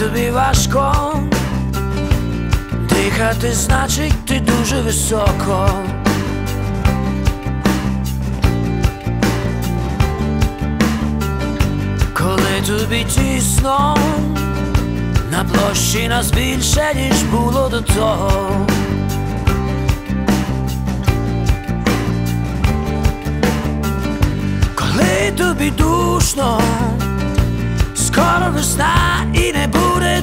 тобі важко, дихати значить ти дуже високо. Коли тобі тісно, на площі нас більше, ніж було до того. Коли тобі душно,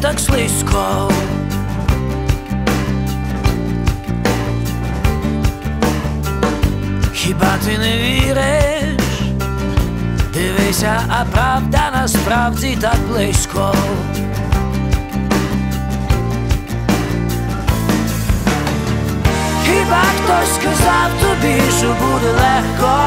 так слизько. Хіба ти не віриш? Дивися, а правда насправді так близько. Хіба хтось сказав тобі, що буде легко?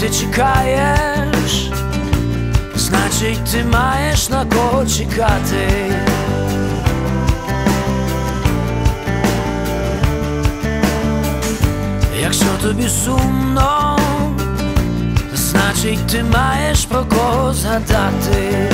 Ти чекаєш, значить ти маєш на кого чекати. Якщо тобі сумно, значить ти маєш про кого згадати.